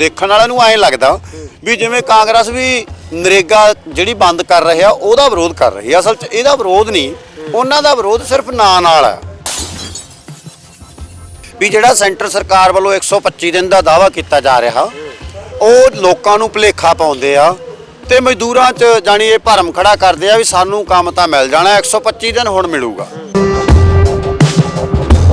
ਦੇਖਣ ਵਾਲਿਆਂ ਨੂੰ ਐਂ ਲੱਗਦਾ ਵੀ ਜਿਵੇਂ ਕਾਂਗਰਸ ਵੀ ਨਰੇਗਾ ਜਿਹੜੀ ਬੰਦ ਕਰ ਰਹੇ ਆ, ਉਹਦਾ ਵਿਰੋਧ ਕਰ ਰਹੀ ਹੈ ਅਸਲ 'ਚ ਇਹਦਾ ਵਿਰੋਧ ਨਹੀਂ, ਉਹਨਾਂ ਦਾ ਵਿਰੋਧ ਸਿਰਫ ਨਾਂ ਨਾਲ ਹੈ ਵੀ ਜਿਹੜਾ ਸੈਂਟਰ ਸਰਕਾਰ ਵੱਲੋਂ 125 ਦਿਨ ਦਾ ਦਾਵਾ ਕੀਤਾ ਜਾ ਰਿਹਾ, ਉਹ ਲੋਕਾਂ ਨੂੰ ਭੁਲੇਖਾ ਪਾਉਂਦੇ ਆ ਤੇ ਮਜ਼ਦੂਰਾਂ 'ਚ ਜਾਣੀ ਇਹ ਭਰਮ ਖੜਾ ਕਰਦੇ ਆ ਵੀ ਸਾਨੂੰ ਕੰਮ ਤਾਂ ਮਿਲ ਜਾਣਾ 125 ਦਿਨ ਹੁਣ ਮਿਲੂਗਾ।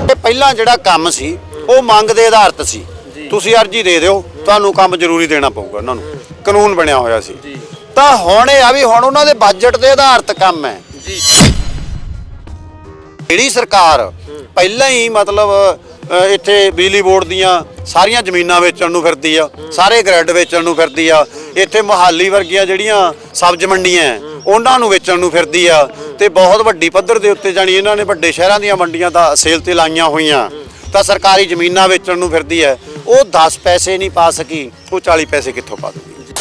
ਇਹ ਪਹਿਲਾਂ ਜਿਹੜਾ ਕੰਮ ਸੀ, ਉਹ ਮੰਗ ਦੇ ਆਧਾਰਿਤ ਸੀ। ਤੁਸੀਂ ਅਰਜੀ ਦੇ ਦਿਓ ਤੁਹਾਨੂੰ ਕੰਮ ਜ਼ਰੂਰੀ ਦੇਣਾ ਪਊਗਾ ਉਹਨਾਂ ਨੂੰ। ਕਾਨੂੰਨ ਬਣਿਆ ਹੋਇਆ ਸੀ। ਤਾਂ ਹੁਣ ਇਹ ਆ ਵੀ ਹੁਣ ਉਹਨਾਂ ਦੇ ਬਜਟ ਦੇ ਆਧਾਰਿਤ ਕੰਮ ਹੈ। ਜੀ। ਜਿਹੜੀ ਸਰਕਾਰ ਪਹਿਲਾਂ ਹੀ ਮਤਲਬ ਇੱਥੇ ਬਿਜਲੀ ਬੋਰਡ ਦੀਆਂ ਸਾਰੀਆਂ ਜ਼ਮੀਨਾਂ ਵੇਚਣ ਨੂੰ ਫਿਰਦੀ ਆ ਸਾਰੇ ਗ੍ਰਿਡ ਵੇਚਣ ਨੂੰ ਫਿਰਦੀ ਆ ਇੱਥੇ ਮੁਹਾਲੀ ਵਰਗੀਆਂ ਜਿਹੜੀਆਂ ਸਬਜ਼ ਮੰਡੀਆਂ ਉਹਨਾਂ ਨੂੰ ਵੇਚਣ ਨੂੰ ਫਿਰਦੀ ਆ ਤੇ ਬਹੁਤ ਵੱਡੀ ਪੱਧਰ ਦੇ ਉੱਤੇ ਜਾਣੀ ਇਹਨਾਂ ਨੇ ਵੱਡੇ ਸ਼ਹਿਰਾਂ ਦੀਆਂ ਮੰਡੀਆਂ ਦਾ ਸੇਲ ਤੇ ਲਾਈਆਂ ਹੋਈਆਂ। ਤਾਂ ਸਰਕਾਰੀ ਜ਼ਮੀਨਾਂ ਵੇਚਣ ਨੂੰ ਫਿਰਦੀ ਹੈ। ਉਹ 10 ਪੈਸੇ ਨਹੀਂ ਪਾ ਸਕੀ, ਉਹ 40 ਪੈਸੇ ਕਿੱਥੋਂ ਪਾ ਦੂਗੀ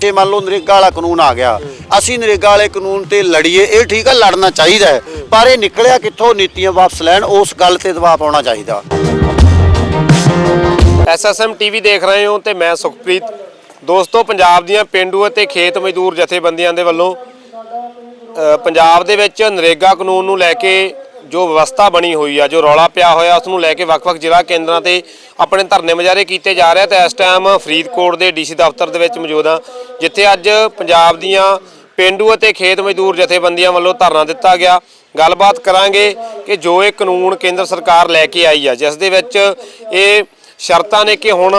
ਤੇ ਮੰਨ ਲਓ ਨਰੇਗਾ ਵਾਲਾ ਕਾਨੂੰਨ ਆ ਗਿਆ, ਅਸੀਂ ਨਰੇਗਾ ਵਾਲੇ ਕਾਨੂੰਨ ਤੇ ਲੜੀਏ, ਇਹ ਠੀਕ ਆ, ਲੜਨਾ ਚਾਹੀਦਾ ਹੈ, ਪਰ ਇਹ ਨਿਕਲਿਆ ਕਿੱਥੋਂ, ਨੀਤੀਆਂ ਵਾਪਸ ਲੈਣ, ਉਸ ਗੱਲ ਤੇ ਦਬਾਅ ਪਾਉਣਾ ਚਾਹੀਦਾ। ਐਸਐਸਐਮ ਟੀਵੀ ਦੇਖ ਰਹੇ ਹੋ ਤੇ ਮੈਂ ਸੁਖਪ੍ਰੀਤ। ਦੋਸਤੋ, ਪੰਜਾਬ ਦੀਆਂ ਪਿੰਡੂ ਅਤੇ ਖੇਤ ਮਜ਼ਦੂਰ ਜਥੇਬੰਦੀਆਂ ਦੇ ਵੱਲੋਂ ਪੰਜਾਬ ਦੇ ਵਿੱਚ ਨਰੇਗਾ ਕਾਨੂੰਨ ਨੂੰ ਲੈ ਕੇ ਜੋ ਵਿਵਸਥਾ ਬਣੀ ਹੋਈ ਆ, ਜੋ ਰੌਲਾ ਪਿਆ ਹੋਇਆ, ਉਸ ਨੂੰ ਲੈ ਕੇ ਵੱਖ-ਵੱਖ ਜ਼ਿਲ੍ਹਾ ਕੇਂਦਰਾਂ ਤੇ ਆਪਣੇ ਧਰਨੇ ਮੁਜ਼ਾਹਰੇ ਕੀਤੇ ਜਾ ਰਹੇ ਆ ਤੇ ਇਸ ਟਾਈਮ ਫਰੀਦਕੋਟ ਦੇ ਡੀਸੀ ਦਫ਼ਤਰ ਦੇ ਵਿੱਚ ਮੌਜੂਦ ਆ, ਜਿੱਥੇ ਅੱਜ ਪੰਜਾਬ ਦੀਆਂ ਪਿੰਡੂ ਅਤੇ ਖੇਤ ਮਜ਼ਦੂਰ ਜਥੇਬੰਦੀਆਂ ਵੱਲੋਂ ਧਰਨਾ ਦਿੱਤਾ ਗਿਆ। ਗੱਲਬਾਤ ਕਰਾਂਗੇ ਕਿ ਜੋ ਇਹ ਕਾਨੂੰਨ ਕੇਂਦਰ ਸਰਕਾਰ ਲੈ ਕੇ ਆਈ ਆ, ਜਿਸ ਦੇ ਵਿੱਚ ਇਹ ਸ਼ਰਤਾਂ ਨੇ ਕਿ ਹੁਣ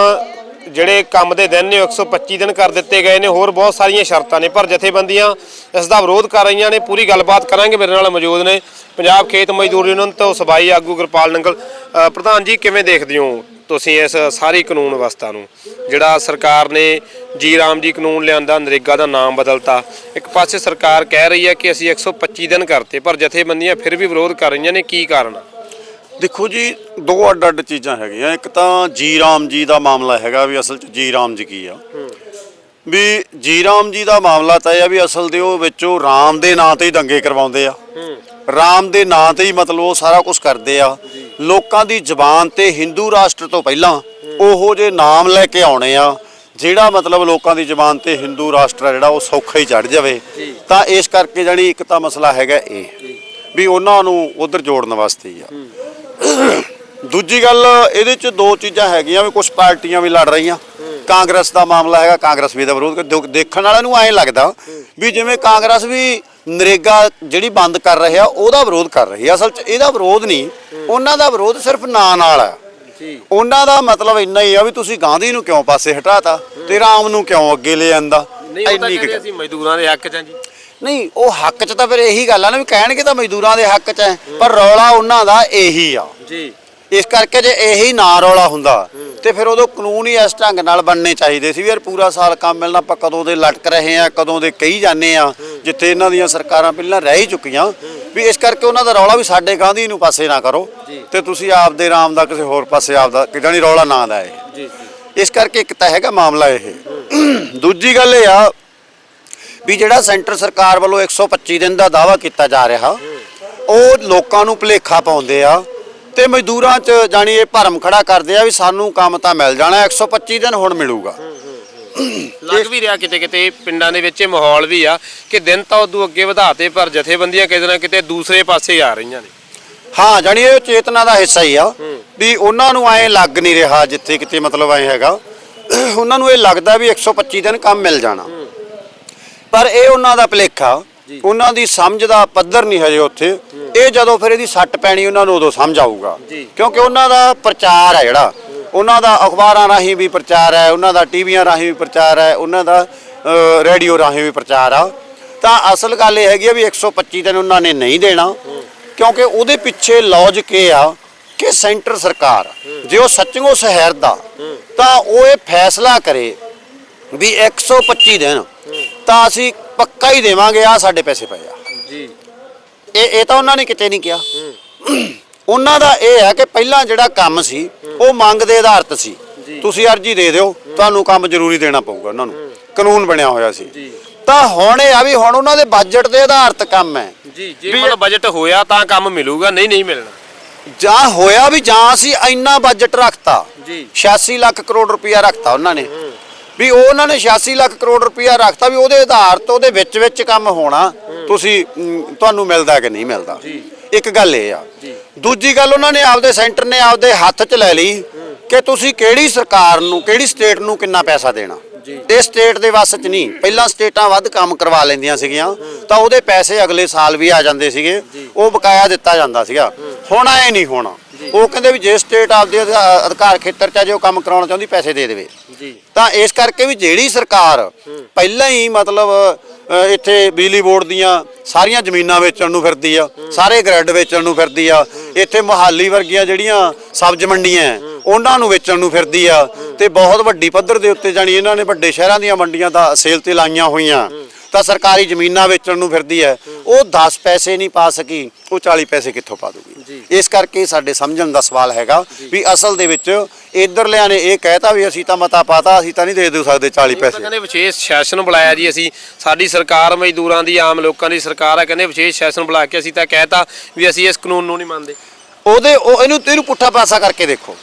ਜਿਹੜੇ ਕੰਮ ਦੇ ਦਿਨ ਨੇ, ਉਹ 125 ਦਿਨ ਕਰ ਦਿੱਤੇ ਗਏ ਨੇ। ਹੋਰ ਬਹੁਤ ਸਾਰੀਆਂ ਸ਼ਰਤਾਂ ਨੇ, ਪਰ ਜਥੇਬੰਦੀਆਂ ਇਸ ਦਾ ਵਿਰੋਧ ਕਰ ਰਹੀਆਂ ਨੇ। ਪੂਰੀ ਗੱਲਬਾਤ ਕਰਾਂਗੇ, ਮੇਰੇ ਨਾਲ ਮੌਜੂਦ ਨੇ ਪੰਜਾਬ ਖੇਤ ਮਜ਼ਦੂਰ ਯੂਨੀਅਨ ਤੋਂ ਸਬਾਈ ਆਗੂ ਗੁਰਪਾਲ ਨੰਗਲ। ਪ੍ਰਧਾਨ ਜੀ, ਕਿਵੇਂ ਦੇਖਦੇ ਹੋ ਤੁਸੀਂ ਇਸ ਸਾਰੀ ਕਾਨੂੰਨ ਵਿਵਸਥਾ ਨੂੰ? ਜਿਹੜਾ ਸਰਕਾਰ ਨੇ ਜੀ ਰਾਮ ਜੀ ਕਾਨੂੰਨ ਲਿਆਂਦਾ, ਨਰੇਗਾ ਦਾ ਨਾਮ ਬਦਲਤਾ। ਇੱਕ ਪਾਸੇ ਸਰਕਾਰ ਕਹਿ ਰਹੀ ਹੈ ਕਿ ਅਸੀਂ 125 ਦਿਨ ਕਰਤੇ, ਪਰ ਜਥੇਬੰਦੀਆਂ ਫਿਰ ਵੀ ਵਿਰੋਧ ਕਰ ਰਹੀਆਂ ਨੇ। ਕੀ ਕਾਰਨ ਆ? ਦੇਖੋ ਜੀ ਦੋ ਅੱਡ ਅੱਡ ਚੀਜ਼ਾਂ ਹੈਗੀਆਂ। ਇੱਕ ਤਾਂ ਜੀ ਰਾਮ ਜੀ ਦਾ ਮਾਮਲਾ ਹੈਗਾ ਵੀ ਅਸਲ 'ਚ ਜੀ ਰਾਮ ਜੀ ਕੀ ਆ। ਵੀ ਜੀ ਰਾਮ ਜੀ ਦਾ ਮਾਮਲਾ ਤਾਂ ਇਹ ਆ ਵੀ ਅਸਲ ਦੇ ਉਹ ਵਿੱਚੋਂ ਰਾਮ ਦੇ ਨਾਂ ਤੇ ਹੀ ਦੰਗੇ ਕਰਵਾਉਂਦੇ ਆ। ਰਾਮ ਦੇ ਨਾਂ ਤੇ ਹੀ ਮਤਲਬ ਉਹ ਸਾਰਾ ਕੁਝ ਕਰਦੇ ਆ। ਲੋਕਾਂ ਦੀ ਜ਼ੁਬਾਨ ਤੇ ਹਿੰਦੂ ਰਾਸ਼ਟਰ ਤੋਂ ਪਹਿਲਾਂ ਉਹੋ ਜੇ ਨਾਮ ਲੈ ਕੇ ਆਉਣੇ ਆ ਜਿਹੜਾ ਮਤਲਬ ਲੋਕਾਂ ਦੀ ਜ਼ੁਬਾਨ ਤੇ ਹਿੰਦੂ ਰਾਸ਼ਟਰ ਆ ਜਿਹੜਾ ਉਹ ਸੌਖਾ ਹੀ ਚੜ ਜਾਵੇ। ਤਾਂ ਇਸ ਕਰਕੇ ਜਾਣੀ ਇੱਕ ਤਾਂ ਮਸਲਾ ਹੈਗਾ ਇਹ ਵੀ ਉਹਨਾਂ ਨੂੰ ਉਧਰ ਜੋੜਨ ਵਾਸਤੇ ਹੀ ਆ। ਦੂਜੀ ਗੱਲ ਇਹਦੇ ਚ ਦੋ ਚੀਜ਼ਾਂ ਹੈਗੀਆਂ ਵੀ ਕੁਝ ਪਾਰਟੀਆਂ ਵੀ ਲੜ ਰਹੀਆਂ। ਕਾਂਗਰਸ ਦਾ ਮਾਮਲਾ ਹੈਗਾ ਕਾਂਗਰਸ ਵੀ ਇਹਦਾ ਵਿਰੋਧ ਦੇਖਣ ਵਾਲਿਆਂ ਨੂੰ ਐਂ ਲੱਗਦਾ ਵੀ ਜਿਵੇਂ ਕਾਂਗਰਸ ਵੀ ਨਰੇਗਾ ਜਿਹੜੀ ਬੰਦ ਕਰ ਰਿਹਾ ਉਹਦਾ ਵਿਰੋਧ ਕਰ ਰਹੀ ਹੈ ਅਸਲ 'ਚ ਇਹਦਾ ਵਿਰੋਧ ਨਹੀਂ ਉਹਨਾਂ ਦਾ ਵਿਰੋਧ ਸਿਰਫ ਨਾਂ ਨਾਲ ਹੈ ਉਹਨਾਂ ਦਾ ਮਤਲਬ ਇੰਨਾ ਹੀ ਆ ਵੀ ਤੁਸੀਂ ਗਾਂਧੀ ਨੂੰ ਕਿਉਂ ਪਾਸੇ ਹਟਾਤਾ ਤੇ ਰਾਮ ਨੂੰ ਕਿਉਂ ਅੱਗੇ ਲੈ ਆਂਦਾ? ਨਹੀਂ ਉਹ ਤਾਂ ਕਹਿੰਦੇ ਅਸੀਂ ਮਜ਼ਦੂਰਾਂ ਦੇ ਹੱਕ 'ਚ ਜੀ। ਨਹੀਂ ਉਹ ਹੱਕ 'ਚ ਤਾਂ ਫਿਰ ਇਹੀ ਗੱਲ ਆ ਨਾ ਵੀ ਕਹਿਣਗੇ ਤਾਂ ਮਜ਼ਦੂਰਾਂ ਦੇ ਹੱਕ 'ਚ ਹੈ ਪਰ ਰੌਲਾ ਉਹਨਾਂ ਦਾ ਇਹੀ ਆ। ਜੀ। ਇਸ ਕਰਕੇ ਜੇ ਇਹੀ ਨਾ ਰੌਲਾ ਹੁੰਦਾ ਤੇ ਫਿਰ ਉਦੋਂ ਕਾਨੂੰਨ ਹੀ ਇਸ ਢੰਗ ਨਾਲ ਬਣਨੇ ਚਾਹੀਦੇ ਸੀ ਵੀ ਯਾਰ ਪੂਰਾ ਸਾਲ ਕੰਮ ਮਿਲਣਾ ਆਪਾਂ ਕਦੋਂ ਦੇ ਲਟਕ ਰਹੇ ਆ ਕਦੋਂ ਦੇ ਕਹੀ ਜਾਂਦੇ ਆ ਜਿੱਥੇ ਇਹਨਾਂ ਦੀਆਂ ਸਰਕਾਰਾਂ ਪਹਿਲਾਂ ਰਹਿ ਹੀ ਚੁੱਕੀਆਂ। ਵੀ ਇਸ ਕਰਕੇ ਉਹਨਾਂ ਦਾ ਰੌਲਾ ਵੀ ਸਾਡੇ ਗਾਂਧੀ ਨੂੰ ਪਾਸੇ ਨਾ ਕਰੋ ਤੇ ਤੁਸੀਂ ਆਪਦੇ ਰਾਮ ਦਾ ਕਿਸੇ ਹੋਰ ਪਾਸੇ ਆਪਦਾ ਜਾਣੀ ਰੌਲਾ ਨਾ ਲਾਏ ਇਸ ਕਰਕੇ ਇੱਕ ਤਾਂ ਹੈਗਾ ਮਾਮਲਾ ਇਹ। ਦੂਜੀ ਗੱਲ ਇਹ ਆ ਵੀ ਜਿਹੜਾ ਸੈਂਟਰ ਸਰਕਾਰ ਵੱਲੋਂ 125 ਦਿਨ ਦਾ ਦਾਵਾ ਕੀਤਾ ਜਾ ਰਿਹਾ ਉਹ ਲੋਕਾਂ ਨੂੰ ਭੁਲੇਖਾ ਪਾਉਂਦੇ ਆ ਤੇ ਮਜ਼ਦੂਰਾਂ 'ਚ ਜਾਣੀ ਇਹ ਭਰਮ ਖੜਾ ਕਰਦੇ ਆ ਵੀ ਸਾਨੂੰ ਕੰਮ ਤਾਂ ਮਿਲ ਜਾਣਾ 125 ਦਿਨ ਹੁਣ ਮਿਲੂਗਾ। ਲੱਗ ਵੀ ਰਿਹਾ ਕਿਤੇ ਕਿਤੇ ਪਿੰਡਾਂ ਦੇ ਵਿੱਚ ਇਹ ਮਾਹੌਲ ਵੀ ਆ ਕਿ ਦਿਨ ਤਾਂ ਉਦੋਂ ਅੱਗੇ ਵਧਾਤੇ ਪਰ ਜਥੇਬੰਦੀਆਂ ਕਿਤੇ ਨਾ ਕਿਤੇ ਦੂਸਰੇ ਪਾਸੇ ਆ ਰਹੀਆਂ ਨੇ। ਹਾਂ ਜਾਣੀ ਇਹ ਚੇਤਨਾ ਦਾ ਹਿੱਸਾ ਹੀ ਆ ਵੀ ਉਹਨਾਂ ਨੂੰ ਐ ਲੱਗ ਨਹੀਂ ਰਿਹਾ ਜਿੱਥੇ ਕਿਤੇ ਮਤਲਬ ਐ ਹੈਗਾ। ਉਹਨਾਂ ਨੂੰ ਇਹ ਲੱਗਦਾ ਵੀ 125 ਦਿਨ ਕੰਮ ਮਿਲ ਜਾਣਾ। ਪਰ ਇਹ ਉਹਨਾਂ ਦਾ ਭੁਲੇਖਾ। ਉਹਨਾਂ ਦੀ ਸਮਝ ਦਾ ਪੱਧਰ ਨਹੀਂ ਹਜੇ ਉੱਥੇ। ਇਹ ਜਦੋਂ ਫਿਰ ਇਹਦੀ ਸੱਟ ਪੈਣੀ ਉਹਨਾਂ ਨੂੰ ਉਦੋਂ ਸਮਝ ਆਊਗਾ। ਕਿਉਂਕਿ ਉਹਨਾਂ ਦਾ ਪ੍ਰਚਾਰ ਹੈ ਜਿਹੜਾ। ਉਹਨਾਂ ਦਾ ਅਖਬਾਰਾਂ ਰਾਹੀਂ ਵੀ ਪ੍ਰਚਾਰ ਹੈ ਉਹਨਾਂ ਦਾ ਟੀਵੀਆਂ ਰਾਹੀਂ ਵੀ ਪ੍ਰਚਾਰ ਹੈ ਉਹਨਾਂ ਦਾ ਰੇਡੀਓ ਰਾਹੀਂ ਵੀ ਪ੍ਰਚਾਰ ਆ। ਤਾਂ ਅਸਲ ਗੱਲ ਇਹ ਹੈਗੀ ਆ ਵੀ 125 ਦਿਨ ਉਹਨਾਂ ਨੇ ਨਹੀਂ ਦੇਣਾ। ਕਿਉਂਕਿ ਉਹਦੇ ਪਿੱਛੇ ਲੌਜਿਕ ਇਹ ਆ ਕਿ ਸੈਂਟਰ ਸਰਕਾਰ ਜੇ ਉਹ ਸੱਚੀਓ ਸਹਿਰਦਾ ਤਾਂ ਉਹ ਇਹ ਫੈਸਲਾ ਕਰੇ ਵੀ 125 ਦਿਨ ਤਾਂ ਅਸੀਂ ਪੱਕਾ ਹੀ ਦੇਵਾਂਗੇ ਆ ਸਾਡੇ ਪੈਸੇ ਪਏ ਆ। ਜੀ। ਇਹ ਇਹ ਤਾਂ ਉਹਨਾਂ ਨੇ ਕਿਤੇ ਨਹੀਂ ਕਿਹਾ। ਉਹਨਾਂ ਦਾ ਇਹ ਹੈ ਕਿ ਪਹਿਲਾਂ ਜਿਹੜਾ ਕੰਮ ਸੀ ਉਹ ਮੰਗ ਦੇ ਆਧਾਰਿਤ ਸੀ। ਤੁਸੀਂ ਅਰਜੀ ਦੇ ਦਿਓ ਤੁਹਾਨੂੰ ਕੰਮ ਜ਼ਰੂਰੀ ਦੇਣਾ ਪਊਗਾ ਉਹਨਾਂ ਨੂੰ। ਕਾਨੂੰਨ ਬਣਿਆ ਹੋਇਆ ਸੀ। ਤਾਂ ਹੁਣ ਇਹ ਆ ਵੀ ਹੁਣ ਉਹਨਾਂ ਦੇ ਬਜਟ ਦੇ ਆਧਾਰਿਤ ਕੰਮ ਹੈ। ਜੀ ਜੇ ਮਤਲਬ ਬਜਟ ਹੋਇਆ ਤਾਂ ਕੰਮ ਮਿਲੂਗਾ ਨਹੀਂ ਨਹੀਂ ਮਿਲਣਾ। ਜਾਂ ਹੋਇਆ ਵੀ ਜਾਂ ਅਸੀਂ ਇੰਨਾ ਬਜਟ ਰੱਖਤਾ ਜੀ। 86 ਲੱਖ ਕਰੋੜ ਰੁਪਇਆ ਰੱਖਤਾ ਉਹਨਾਂ ਨੇ। ਵੀ ਉਹ ਉਹਨਾਂ ਨੇ 86 ਲੱਖ ਕਰੋੜ ਰੁਪਇਆ ਰੱਖਤਾ ਵੀ ਉਹਦੇ ਆਧਾਰ ਤੋਂ ਉਹਦੇ ਵਿੱਚ ਵਿੱਚ ਕੰਮ ਹੋਣਾ ਤੁਸੀਂ ਤੁਹਾਨੂੰ ਮਿਲਦਾ ਕਿ ਨਹੀਂ ਮਿਲਦਾ। ਇੱਕ ਗੱਲ ਇਹ ਆ। ਦੂਜੀ ਗੱਲ ਉਹਨਾਂ ਨੇ ਆਪਦੇ ਸੈਂਟਰ ਨੇ ਆਪਦੇ ਹੱਥ 'ਚ ਲੈ ਲਈ ਕਿ ਤੁਸੀਂ ਕਿਹੜੀ ਸਰਕਾਰ ਨੂੰ ਕਿਹੜੀ ਸਟੇਟ ਨੂੰ ਕਿੰਨਾ ਪੈਸਾ ਦੇਣਾ। ਇਹ ਸਟੇਟ ਦੇ ਵੱਸ 'ਚ ਨਹੀਂ। ਪਹਿਲਾਂ ਸਟੇਟਾਂ ਵੱਧ ਕੰਮ ਕਰਵਾ ਲੈਂਦੀਆਂ ਸੀਗੀਆਂ ਤਾਂ ਉਹਦੇ ਪੈਸੇ ਅਗਲੇ ਸਾਲ ਵੀ ਆ ਜਾਂਦੇ ਸੀਗੇ। ਉਹ ਬਕਾਇਆ ਦਿੱਤਾ ਜਾਂਦਾ ਸੀਗਾ। ਹੁਣ ਐ ਨਹੀਂ ਹੋਣਾ। ਉਹ ਕਹਿੰਦੇ ਵੀ ਜੇ ਸਟੇਟ ਆਪਦੇ ਅਧਿ- ਅਧਿਕਾਰ ਖੇਤਰ 'ਚ ਆ, ਜੇ ਉਹ ਕੰਮ ਕਰਾਉਣਾ ਚਾਹੁੰਦੀ ਪੈਸੇ ਦੇ ਦੇਵੇ। ਜੀ। ਤਾਂ ਇਸ ਕਰਕੇ ਵੀ ਜਿਹੜੀ ਸਰਕਾਰ ਪਹਿਲਾਂ ਹੀ ਮਤਲਬ ਅ, ਇੱਥੇ ਬਿਜਲੀ ਬੋਰਡ ਦੀਆਂ ਸਾਰੀਆਂ ਜ਼ਮੀਨਾਂ ਵੇਚਣ ਨੂੰ ਫਿਰਦੀ ਆ ਸਾਰੇ ਗ੍ਰਿਡ ਵੇਚਣ ਨੂੰ ਫਿਰਦੀ ਆ ਇੱਥੇ ਮੁਹਾਲੀ ਵਰਗੀਆਂ ਜਿਹੜੀਆਂ ਸਬਜ਼ ਮੰਡੀਆਂ ਹੈ, ਉਹਨਾਂ ਨੂੰ ਵੇਚਣ ਨੂੰ ਫਿਰਦੀ ਆ ਤੇ ਬਹੁਤ ਵੱਡੀ ਪੱਧਰ ਦੇ ਉੱਤੇ ਜਾਣੀ ਇਹਨਾਂ ਨੇ ਵੱਡੇ ਸ਼ਹਿਰਾਂ ਦੀਆਂ ਮੰਡੀਆਂ ਦਾ ਸੇਲ ਤੇ ਲਾਈਆਂ ਹੋਈਆਂ। ਤਾਂ ਸਰਕਾਰੀ ਜ਼ਮੀਨਾਂ ਵੇਚਣ ਨੂੰ ਫਿਰਦੀ ਹੈ। ਉਹ 10 ਪੈਸੇ ਨਹੀਂ ਪਾ ਸਕੀ ਉਹ 40 ਪੈਸੇ ਕਿੱਥੋਂ ਪਾ ਦੂਗੀ। ਇਸ ਕਰਕੇ ਸਾਡੇ ਸਮਝਣ ਦਾ ਸਵਾਲ ਹੈਗਾ ਵੀ ਅਸਲ ਦੇ ਵਿੱਚ ਇਧਰਲਿਆਂ ਨੇ ਇਹ ਕਹਿਤਾ ਵੀ ਅਸੀਂ ਤਾਂ ਮਤਾ ਪਾਤਾ ਅਸੀਂ ਤਾਂ ਨਹੀਂ ਦੇ ਦੇ ਸਕਦੇ 40 ਤਾਂ ਪੈਸੇ। ਕਹਿੰਦੇ ਵਿਸ਼ੇਸ਼ ਸੈਸ਼ਨ ਬੁਲਾਇਆ ਜੀ ਅਸੀਂ। ਸਾਡੀ ਸਰਕਾਰ ਮਜ਼ਦੂਰਾਂ ਦੀ ਆਮ ਲੋਕਾਂ ਦੀ ਸਰਕਾਰ ਹੈ ਕਹਿੰਦੇ ਵਿਸ਼ੇਸ਼ ਸੈਸ਼ਨ ਬੁਲਾ ਕੇ ਅਸੀਂ ਤਾਂ ਕਹਿਤਾ ਵੀ ਅਸੀਂ ਇਸ ਕਾਨੂੰਨ ਨੂੰ ਨਹੀਂ ਮੰਨਦੇ। ਉਹਦੇ ਉਹ ਇਹਨੂੰ ਇਹਨੂੰ ਪੁੱਠਾ ਪਾਸਾ ਕਰਕੇ ਦੇਖੋ।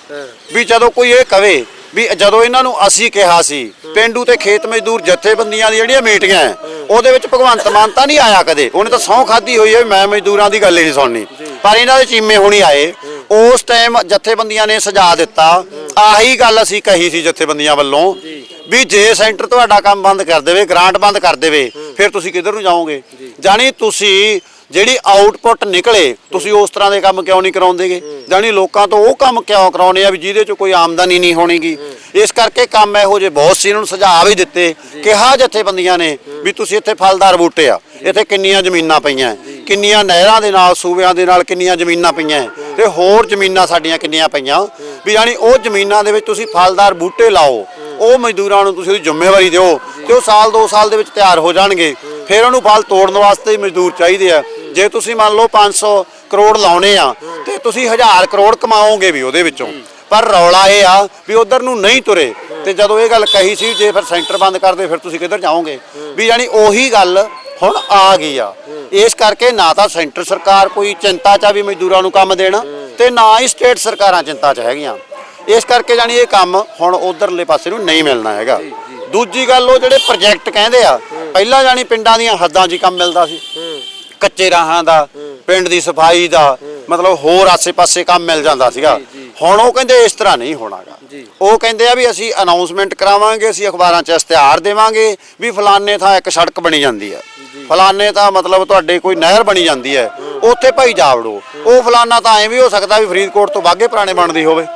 ਵੀ ਜਦੋਂ ਕੋਈ ਇਹ ਕਵੇ ਵੀ ਜਦੋਂ ਇਹਨਾਂ ਨੂੰ ਅਸੀਂ ਕਿਹਾ ਸੀ ਪਿੰਡੂ ਤੇ ਖੇਤ ਮਜ਼ਦੂਰ ਜਥੇਬੰਦੀਆਂ ਦੀ ਜਿਹੜੀਆਂ ਮੀਟਿੰਗਾਂ ਹੈ, ਉਹਦੇ ਵਿੱਚ ਭਗਵੰਤ ਮਾਨ ਤਾਂ ਨਹੀਂ ਆਇਆ ਕਦੇ। ਉਹਨੇ ਤਾਂ ਸਹੁੰ ਖਾਦੀ ਹੋਈ ਹੈ ਮੈਂ ਮਜ਼ਦੂਰਾਂ ਦੀ ਗੱਲ ਹੀ ਨਹੀਂ ਸੁਣਨੀ। ਪਰ ਇਹਨਾਂ ਦੇ ਚੀਮੇ ਹੋਣੀ ਆਏ। ਉਸ ਟਾਈਮ ਜਥੇਬੰਦੀਆਂ ਨੇ ਸੁਝਾਅ ਦਿੱਤਾ। ਆਹੀ ਗੱਲ ਅਸੀਂ ਕਹੀ ਸੀ ਜਥੇਬੰਦੀਆਂ ਵੱਲੋਂ ਵੀ ਜੇ ਸੈਂਟਰ ਤੁਹਾਡਾ ਕੰਮ ਬੰਦ ਕਰ ਦੇਵੇ, ਗ੍ਰਾਂਟ ਬੰਦ ਕਰ ਦੇਵੇ, ਫਿਰ ਤੁਸੀਂ ਕਿੱਧਰ ਨੂੰ ਜਾਓਗੇ? ਜਾਣੀ ਤੁਸੀਂ ਜਿਹੜੀ ਆਊਟਪੁੱਟ ਨਿਕਲੇ ਤੁਸੀਂ ਉਸ ਤਰ੍ਹਾਂ ਦੇ ਕੰਮ ਕਿਉਂ ਨਹੀਂ ਕਰਾਉਂਦੇਗੇ? ਜਾਣੀ ਲੋਕਾਂ ਤੋਂ ਉਹ ਕੰਮ ਕਿਉਂ ਕਰਾਉਨੇ ਆ ਵੀ ਜਿਹਦੇ ਚ ਕੋਈ ਆਮਦਨੀ ਨਹੀਂ ਹੋਣੀਗੀ। ਇਸ ਕਰਕੇ ਕੰਮ ਇਹੋ ਜਿਹੇ ਬਹੁਤ ਸੀ ਇਹਨਾਂ ਨੂੰ ਸੁਝਾਅ ਵੀ ਦਿੱਤੇ ਕਿਹਾ ਜਥੇਬੰਦੀਆਂ ਨੇ ਵੀ ਤੁਸੀਂ ਇੱਥੇ ਫਲਦਾਰ ਬੂਟੇ ਆ ਇੱਥੇ ਕਿੰਨੀਆਂ ਜ਼ਮੀਨਾਂ ਪਈਆਂ ਕਿੰਨੀਆਂ ਨਹਿਰਾਂ ਦੇ ਨਾਲ ਸੂਬਿਆਂ ਦੇ ਨਾਲ ਕਿੰਨੀਆਂ ਜ਼ਮੀਨਾਂ ਪਈਆਂ ਤੇ ਹੋਰ ਜ਼ਮੀਨਾਂ ਸਾਡੀਆਂ ਕਿੰਨੀਆਂ ਪਈਆਂ। ਵੀ ਜਾਣੀ ਉਹ ਜ਼ਮੀਨਾਂ ਦੇ ਵਿੱਚ ਤੁਸੀਂ ਫਲਦਾਰ ਬੂਟੇ ਲਾਓ ਉਹ ਮਜ਼ਦੂਰਾਂ ਨੂੰ ਤੁਸੀਂ ਉਹਦੀ ਜ਼ਿੰਮੇਵਾਰੀ ਦਿਓ ਤੇ ਉਹ ਸਾਲ 2 ਸਾਲ ਦੇ ਵਿੱਚ ਤਿਆਰ ਹੋ ਜਾਣਗੇ। ਫਿਰ ਉਹਨੂੰ ਫਲ ਤੋੜਨ ਵਾਸਤੇ ਮਜ਼ਦੂਰ ਚਾਹੀਦੇ ਆ। ਜੇ ਤੁਸੀਂ ਮੰਨ ਲਓ 500 ਕਰੋੜ ਲਾਉਣੇ ਆ ਤੇ ਤੁਸੀਂ 1000 ਕਰੋੜ ਕਮਾਓਗੇ ਵੀ ਉਹਦੇ ਵਿੱਚੋਂ। ਪਰ ਰੌਲਾ ਇਹ ਆ ਵੀ ਉਧਰ ਨੂੰ ਨਹੀਂ ਤੁਰੇ। ਤੇ ਜਦੋਂ ਇਹ ਗੱਲ ਕਹੀ ਸੀ ਜੇ ਫਿਰ ਸੈਂਟਰ ਬੰਦ ਕਰਦੇ ਫਿਰ ਤੁਸੀਂ ਕਿੱਧਰ ਜਾਓਗੇ? ਵੀ ਯਾਨੀ ਉਹੀ ਗੱਲ ਹੁਣ ਆ ਗਈ ਆ। ਇਸ ਕਰਕੇ ਨਾ ਤਾਂ ਸੈਂਟਰ ਸਰਕਾਰ ਕੋਈ ਚਿੰਤਾ ਚ ਆ ਵੀ ਮਜ਼ਦੂਰਾਂ ਨੂੰ ਕੰਮ ਦੇਣਾ ਤੇ ਨਾ ਹੀ ਸਟੇਟ ਸਰਕਾਰਾਂ ਚਿੰਤਾ ਚ ਹੈਗੀਆਂ। ਇਸ ਕਰਕੇ ਜਾਨੀ ਇਹ ਕੰਮ ਹੁਣ ਉਧਰਲੇ ਪਾਸੇ ਨੂੰ ਨਹੀਂ ਮਿਲਣਾ ਹੈਗਾ। ਦੂਜੀ ਗੱਲ ਉਹ ਜਿਹੜੇ ਪ੍ਰੋਜੈਕਟ ਕਹਿੰਦੇ ਆ ਪਹਿਲਾਂ ਜਾਨੀ ਪਿੰਡਾਂ ਦੀਆਂ ਹੱਦਾਂ 'ਚ ਕੰਮ ਮਿਲਦਾ ਸੀ। ਕੱਚੇ ਰਾਹਾਂ ਦਾ ਪਿੰਡ ਦੀ ਸਫ਼ਾਈ ਦਾ ਮਤਲਬ ਹੋਰ ਆਸੇ-ਪਾਸੇ ਕੰਮ ਮਿਲ ਜਾਂਦਾ ਸੀਗਾ। ਹੁਣ ਉਹ ਕਹਿੰਦੇ ਇਸ ਤਰ੍ਹਾਂ ਨਹੀਂ ਹੋਣਾਗਾ। ਉਹ ਕਹਿੰਦੇ ਆ ਵੀ ਅਸੀਂ ਅਨਾਉਂਸਮੈਂਟ ਕਰਾਵਾਂਗੇ ਅਸੀਂ ਅਖਬਾਰਾਂ 'ਚ ਇਸ਼ਤਿਹਾਰ ਦੇਵਾਂਗੇ ਵੀ ਫਲਾਣੇ ਥਾਂ ਇੱਕ ਸੜਕ ਬਣੀ ਜਾਂਦੀ ਹੈ। ਫਲਾਣੇ ਤਾਂ ਮਤਲਬ ਤੁਹਾਡੇ ਕੋਈ ਨਹਿਰ ਬਣੀ ਜਾਂਦੀ ਹੈ। ਉੱਥੇ ਭਾਈ ਜਾ ਵੜੋ ਉਹ ਫਲਾਣਾ ਤਾਂ ਐਂ ਵੀ ਹੋ ਸਕਦਾ ਵੀ ਫਰੀਦਕੋਟ ਤੋਂ ਬਾਗੇ ਪੁਰਾਣੇ ਬਣਦੀ ਹੋਵੇ।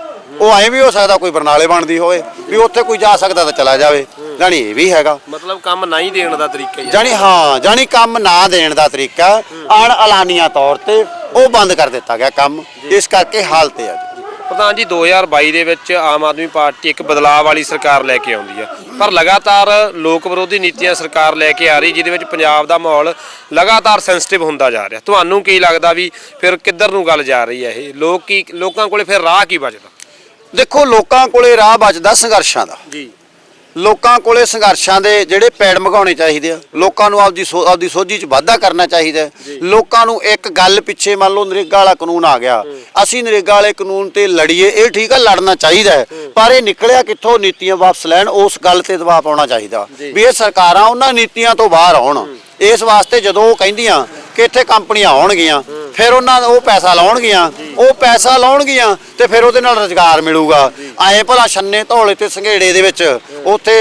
ਉਹ ਐਂ ਵੀ ਹੋ ਸਕਦਾ ਕੋਈ ਬਰਨਾਲੇ ਬਣਦੀ ਹੋਵੇ ਵੀ ਉੱਥੇ ਕੋਈ ਜਾ ਸਕਦਾ ਤਾਂ ਚਲਾ ਜਾਵੇ। ਜਾਣੀ ਇਹ ਵੀ ਹੈਗਾ। ਮਤਲਬ ਕੰਮ ਨਹੀਂ ਦੇਣ ਦਾ ਤਰੀਕਾ ਹੀ ਹੈ ਜਾਣੀ ਹਾਂ ਜਾਣੀ ਕੰਮ ਨਾ ਦੇਣ ਦਾ ਤਰੀਕਾ ਅਣ ਐਲਾਨੀਆਂ ਤੌਰ ਤੇ ਉਹ ਬੰਦ ਕਰ ਦਿੱਤਾ ਗਿਆ ਕੰਮ। ਇਸ ਕਰਕੇ ਹਾਲਤ ਹੈ ਅੱਜ ਪ੍ਰਧਾਨ ਜੀ 2022 ਦੇ ਵਿੱਚ ਆਮ ਆਦਮੀ ਪਾਰਟੀ ਇੱਕ ਬਦਲਾਅ ਵਾਲੀ ਸਰਕਾਰ ਲੈ ਕੇ ਆਉਂਦੀ ਹੈ ਪਰ ਲਗਾਤਾਰ ਲੋਕ ਵਿਰੋਧੀ ਨੀਤੀਆਂ ਸਰਕਾਰ ਲੈ ਕੇ ਆ ਰਹੀ ਜਿਹਦੇ ਵਿੱਚ ਪੰਜਾਬ ਦਾ ਮਾਹੌਲ ਲਗਾਤਾਰ ਸੈਂਸਿਟਿਵ ਹੁੰਦਾ ਜਾ ਰਿਹਾ। ਤੁਹਾਨੂੰ ਕੀ ਲੱਗਦਾ ਵੀ ਫਿਰ ਕਿੱਧਰ ਨੂੰ ਗੱਲ ਜਾ ਰਹੀ ਹੈ ਇਹ? ਲੋਕ ਕੀ ਲੋਕਾਂ ਕੋਲੇ ਫਿਰ ਰਾਹ ਕੀ ਬਚਦਾ? ਦੇਖੋ ਲੋਕਾਂ ਕੋਲੇ ਰਾਹ ਬਚਦਾ ਸੰਘਰਸ਼ਾਂ ਦਾ। ਜੀ। ਲੋਕਾਂ ਕੋਲੇ ਸੰਘਰਸ਼ਾਂ ਦੇ ਜਿਹੜੇ ਪੈੜ ਮਗਾਉਣੇ ਚਾਹੀਦੇ ਆ ਲੋਕਾਂ ਨੂੰ ਆਪਦੀ ਆਪਦੀ ਸੋਝੀ 'ਚ ਵਾਧਾ ਕਰਨਾ ਚਾਹੀਦਾ। ਲੋਕਾਂ ਨੂੰ ਇੱਕ ਗੱਲ ਪਿੱਛੇ ਮੰਨ ਲਓ ਨਰੇਗਾ ਵਾਲਾ ਕਾਨੂੰਨ ਆ ਗਿਆ। ਅਸੀਂ ਨਰੇਗਾ ਵਾਲੇ ਕਾਨੂੰਨ ਤੇ ਲੜੀਏ ਇਹ ਠੀਕ ਆ ਲੜਨਾ ਚਾਹੀਦਾ। ਪਰ ਇਹ ਨਿਕਲਿਆ ਕਿੱਥੋਂ? ਨੀਤੀਆਂ ਵਾਪਸ ਲੈਣ ਉਸ ਗੱਲ ਤੇ ਦਬਾਅ ਪਾਉਣਾ ਚਾਹੀਦਾ। ਵੀ ਇਹ ਸਰਕਾਰਾਂ ਉਹਨਾਂ ਨੀਤੀਆਂ ਤੋਂ ਬਾਹਰ ਆਉਣ। ਇਸ ਵਾਸਤੇ ਜਦੋਂ ਉਹ ਕਹਿੰਦੀਆਂ ਕਿ ਇੱਥੇ ਕੰਪਨੀਆਂ ਆਉਣਗੀਆਂ ਫਿਰ ਉਹਨਾਂ ਉਹ ਪੈਸਾ ਲਾਉਣਗੀਆਂ। ਉਹ ਪੈਸਾ ਲਾਉਣਗੀਆਂ ਤੇ ਫਿਰ ਉਹਦੇ ਨਾਲ ਰੋਜ਼ਗਾਰ ਮਿਲੂਗਾ। ਐਂ ਭਲਾ ਛੰਨੇ ਧੌਲੇ ਤੇ ਸੰਘੇੜੇ ਦੇ ਵਿੱਚ ਉੱਥੇ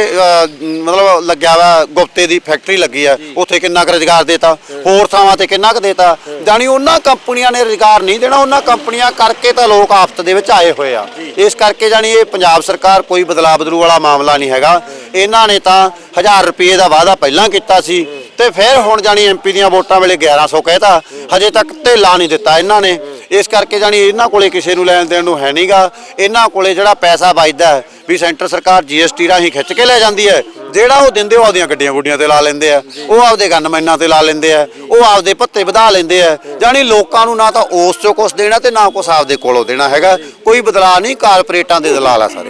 ਮਤਲਬ ਲੱਗਿਆ ਵਾ ਗੁਪਤੇ ਦੀ ਫੈਕਟਰੀ ਲੱਗੀ ਆ ਉੱਥੇ ਕਿੰਨਾ ਕੁ ਰੋਜ਼ਗਾਰ ਦੇਤਾ ਹੋਰ ਥਾਵਾਂ ਤੇ ਕਿੰਨਾ ਕੁ ਦੇਤਾ। ਜਾਣੀ ਉਹਨਾਂ ਕੰਪਨੀਆਂ ਨੇ ਰੋਜ਼ਗਾਰ ਨਹੀਂ ਦੇਣਾ ਉਹਨਾਂ ਕੰਪਨੀਆਂ ਕਰਕੇ ਤਾਂ ਲੋਕ ਆਫਤ ਦੇ ਵਿੱਚ ਆਏ ਹੋਏ ਆ। ਇਸ ਕਰਕੇ ਜਾਣੀ ਇਹ ਪੰਜਾਬ ਸਰਕਾਰ ਕੋਈ ਬਦਲਾਅ ਬਦਲੂ ਵਾਲਾ ਮਾਮਲਾ ਨਹੀਂ ਹੈਗਾ। ਇਹਨਾਂ ਨੇ ਤਾਂ 1000 ਰੁਪਏ ਦਾ ਵਾਅਦਾ ਪਹਿਲਾਂ ਕੀਤਾ ਸੀ ਤੇ ਫਿਰ ਹੁਣ ਜਾਣੀ ਐਮਪੀ ਦੀਆਂ ਵੋਟਾਂ ਵੇਲੇ 1100 ਕਹਿਤਾ। ਹਜੇ ਤੱਕ ਢੇਲਾ ਨਹੀਂ ਦਿੱਤਾ ਇਹਨਾਂ ਨੇ। ਇਸ ਕਰਕੇ ਜਾਣੀ ਇਹਨਾਂ ਕੋਲੇ ਕਿਸੇ ਨੂੰ ਲੈਣ ਦੇਣ ਨੂੰ ਹੈ ਨਹੀਂਗਾ ਇਹਨਾਂ ਕੋਲੇ ਜਿਹੜਾ ਪੈਸਾ ਬਚਦਾ ਵੀ ਸੈਂਟਰ ਸਰਕਾਰ ਜੀਐਸਟੀ ਰਾਹੀਂ ਖਿੱਚ ਕੇ ਲੈ ਜਾਂਦੀ ਹੈ, ਜਿਹੜਾ ਉਹ ਦਿੰਦੇ ਉਹ ਆਪਦੀਆਂ ਗੱਡੀਆਂ ਗੁੱਡੀਆਂ ਤੇ ਲਾ ਲੈਂਦੇ ਆ, ਉਹ ਆਪਦੇ ਗਨਮੈਨਾਂ ਤੇ ਲਾ ਲੈਂਦੇ ਆ, ਉਹ ਆਪਦੇ ਭੱਤੇ ਵਧਾ ਲੈਂਦੇ ਆ। ਜਾਣੀ ਲੋਕਾਂ ਨੂੰ ਨਾ ਤਾਂ ਉਸ ਚੋਂ ਕੁਛ ਦੇਣਾ ਤੇ ਨਾ ਕੁਛ ਆਪਦੇ ਕੋਲੋਂ ਦੇਣਾ ਹੈਗਾ। ਕੋਈ ਬਦਲਾਅ ਨਹੀਂ, ਕਾਰਪੋਰੇਟਾਂ ਦੇ ਦਲਾਲ ਆ ਸਾਰੇ।